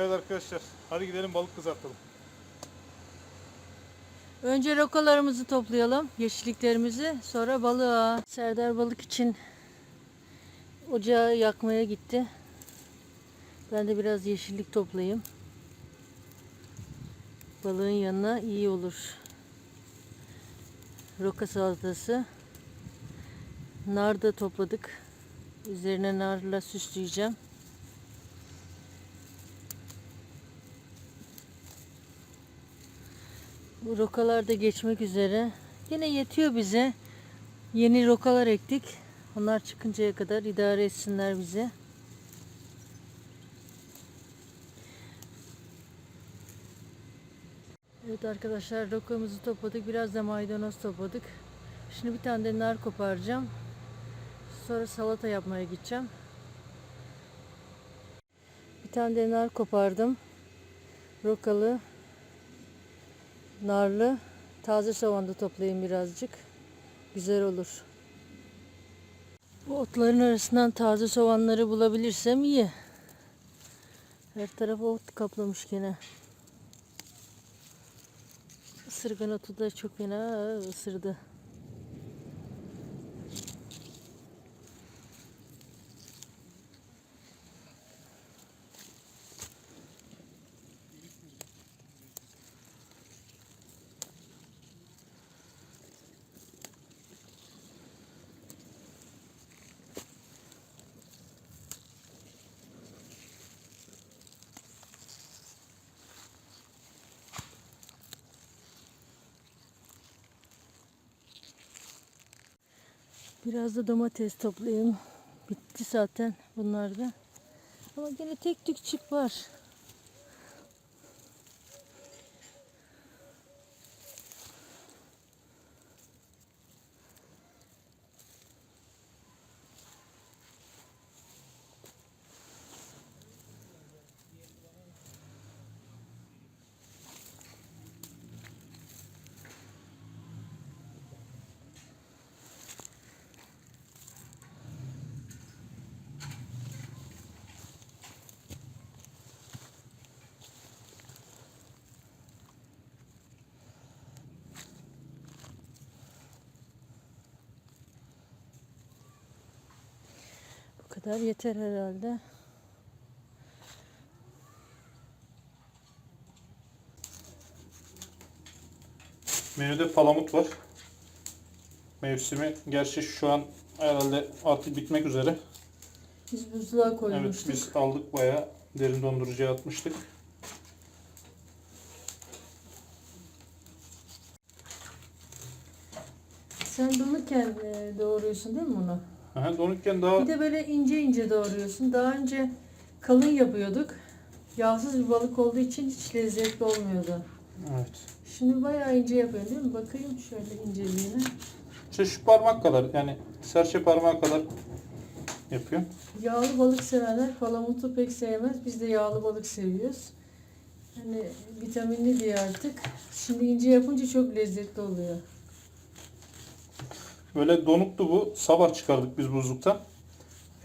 arkadaşlar. Hadi gidelim balık kızartalım. Önce rokalarımızı toplayalım, yeşilliklerimizi, sonra balığa. Serdar balık için ocağı yakmaya gitti. Ben de biraz yeşillik toplayayım. Balığın yanına iyi olur. Roka salatası. Nar da topladık. Üzerine narla süsleyeceğim. Bu rokalar da geçmek üzere. Yine yetiyor bize. Yeni rokalar ektik. Onlar çıkıncaya kadar idare etsinler bize. Evet arkadaşlar rokamızı topladık. Biraz da maydanoz topladık. Şimdi bir tane de nar koparacağım. Sonra salata yapmaya gideceğim. Bir tane de nar kopardım. Rokalı narlı taze soğan da toplayayım birazcık. Güzel olur. Bu otların arasından taze soğanları bulabilirsem iyi. Her tarafı ot kaplamış gene. Isırgan otu da çok fena ısırdı. Biraz da domates toplayayım. Bitti zaten bunlar da. Ama gene tek tük çip var. Kadar yeter herhalde. Menüde palamut var. Mevsimi gerçi şu an herhalde artık bitmek üzere. Biz buzluğa Evet koymuştuk. biz aldık bayağı derin dondurucuya atmıştık. Sen donukken e, doğruyorsun değil mi bunu? Aha, donukken daha Bir de böyle ince ince doğruyorsun. Daha önce kalın yapıyorduk. Yağsız bir balık olduğu için hiç lezzetli olmuyordu. evet. Şimdi bayağı ince yapıyorsun değil mi? Bakayım şöyle inceliğine. İşte şu parmak kadar yani serçe parmağı kadar yapıyorum. Yağlı balık sevenler palamutu pek sevmez. Biz de yağlı balık seviyoruz. Hani vitaminli diye artık. Şimdi ince yapınca çok lezzetli oluyor. Böyle donuktu bu. Sabah çıkardık biz buzluktan.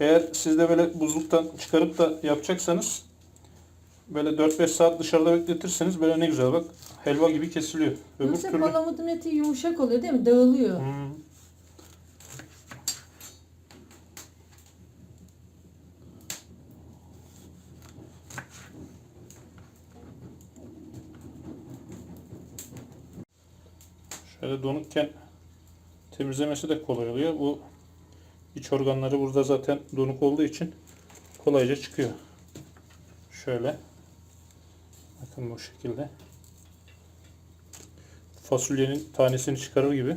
Eğer siz de böyle buzluktan çıkarıp da yapacaksanız böyle 4-5 saat dışarıda bekletirseniz böyle ne güzel bak helva gibi kesiliyor. Öbür Yoksa türlü palamutun eti yumuşak oluyor değil mi? Dağılıyor. Hmm. Şöyle donukken temizlemesi de kolay oluyor. Bu iç organları burada zaten donuk olduğu için kolayca çıkıyor. Şöyle. Bakın bu şekilde. Fasulyenin tanesini çıkarır gibi.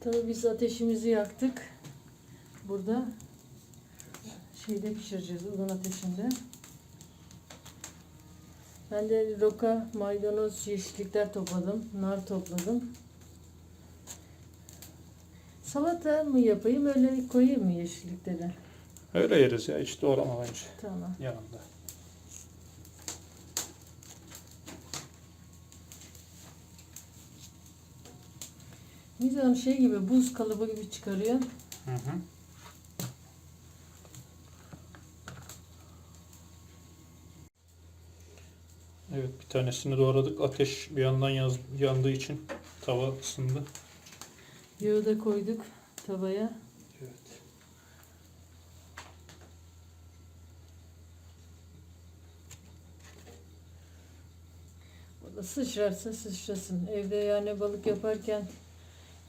Tabii biz ateşimizi yaktık. Burada şeyde pişireceğiz odun ateşinde. Ben de roka, maydanoz, yeşillikler topladım. Nar topladım. Salata mı yapayım öyle koyayım mı yeşillikleri? Öyle yeriz ya hiç doğrama bence Tamam. yanında. Mizan şey gibi buz kalıbı gibi çıkarıyor. Hı hı. Evet bir tanesini doğradık. Ateş bir yandan yaz, yandığı için tava ısındı. Yağı da koyduk tavaya. Evet. O da sıçrarsa sıçrasın. Evde yani balık yaparken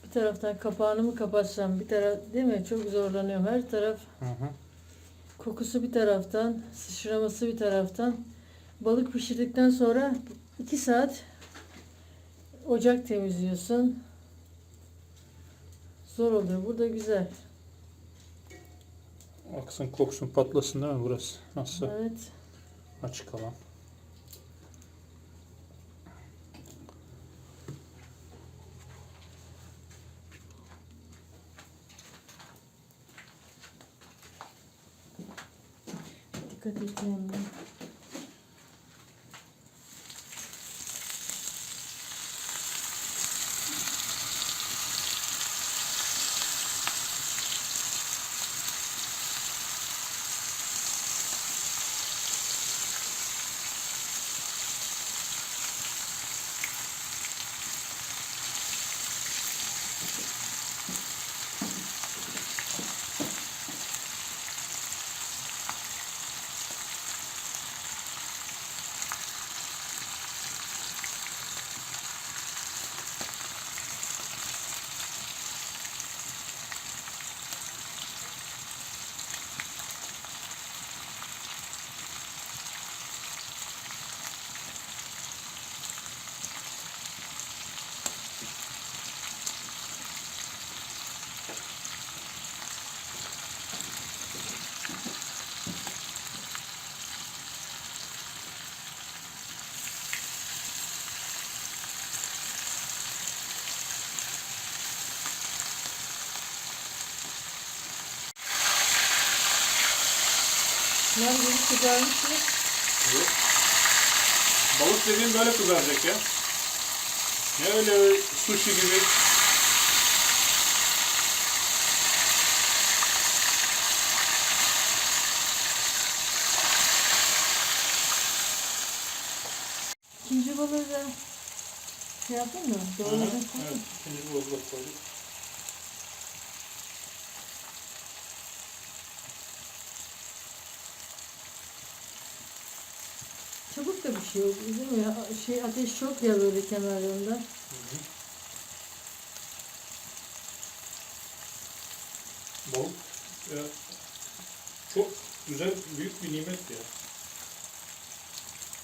bir taraftan kapağını mı kapatsam bir taraf değil mi? Çok zorlanıyorum. Her taraf Hı hı. kokusu bir taraftan, sıçraması bir taraftan. Balık pişirdikten sonra iki saat ocak temizliyorsun. Zor oluyor. Burada güzel. Aksın koksun patlasın değil mi burası? Nasıl? Evet. Açık alan. Dikkat et yanına. Lan bunu kızarmış mı? Evet. Balık dediğim böyle kızaracak ya. Ne öyle sushi gibi. İkinci balığı da şey yaptın mı? Mı? Evet, ikinci balığı koyduk. Da bir şey oldu değil mi? Ya, Şey, ateş çok ya böyle kenarlarında. Hı hı. Balık ya, çok güzel, büyük bir nimet ya.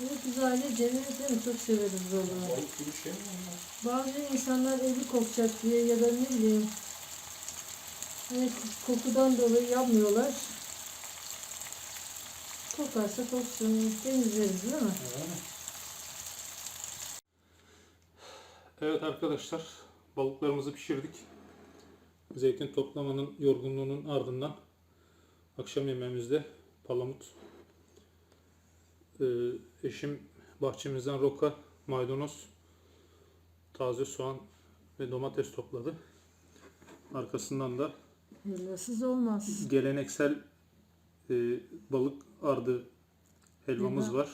Evet biz aile cennet değil mi? Çok severiz balığı. Balık gibi şey mi onlar? Bazı insanlar eli kokacak diye ya da ne bileyim hani kokudan dolayı yapmıyorlar. Kokarsa koksun, temizleriz değil mi? Evet arkadaşlar, balıklarımızı pişirdik. Zeytin toplamanın yorgunluğunun ardından akşam yemeğimizde palamut. Ee, eşim bahçemizden roka, maydanoz, taze soğan ve domates topladı. Arkasından da Helvasız olmaz. geleneksel e, balık ardı helvamız Helva. var.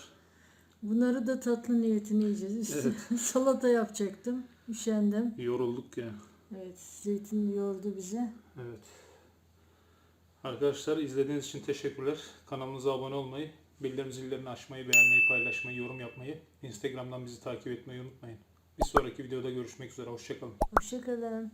Bunları da tatlı niyetini yiyeceğiz. Üstüne salata yapacaktım. Üşendim. Yorulduk ya. Evet, zeytin yordu bize. Evet. Arkadaşlar izlediğiniz için teşekkürler. Kanalımıza abone olmayı, bildirim zillerini açmayı, beğenmeyi, paylaşmayı, yorum yapmayı, Instagram'dan bizi takip etmeyi unutmayın. Bir sonraki videoda görüşmek üzere. Hoşçakalın. Hoşçakalın.